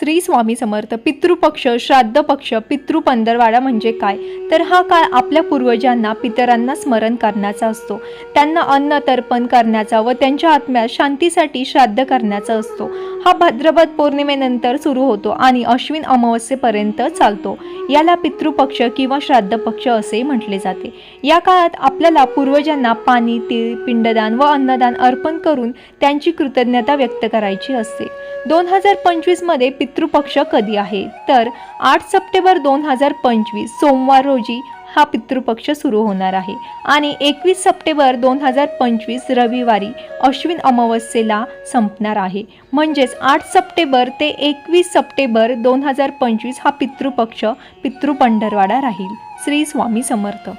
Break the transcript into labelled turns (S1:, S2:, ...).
S1: श्री स्वामी समर्थ पितृपक्ष श्राद्ध पक्ष पितृ पंधरवाडा म्हणजे काय? तर हा काळ आपल्या पूर्वजांना पितरांना स्मरण करण्याचा असतो. त्यांना अन्न तर्पण करण्याचा व त्यांच्या आत्म्यात शांतीसाठी श्राद्ध करण्याचा असतो. हा भाद्रपद पौर्णिमेनंतर सुरू होतो आणि अश्विन अमावस्येपर्यंत चालतो. याला पितृपक्ष किंवा श्राद्ध पक्ष असे म्हटले जाते. या काळात आपल्याला पूर्वजांना पाणी तीळ पिंडदान व अन्नदान अर्पण करून त्यांची कृतज्ञता व्यक्त करायची असते. दोन हजार पंचवीसमध्ये पितृपक्ष कधी आहे? तर आठ सप्टेंबर दोन हजार पंचवीस सोमवार रोजी हा पितृपक्ष सुरू होणार आहे. आणि एकवीस सप्टेंबर दोन हजार पंचवीस रविवारी अश्विन अमावस्येला संपणार आहे. म्हणजेच आठ सप्टेंबर ते एकवीस सप्टेंबर दोन हजार पंचवीस हा पितृपक्ष पितृपंढरवाडा राहील. श्री स्वामी समर्थ.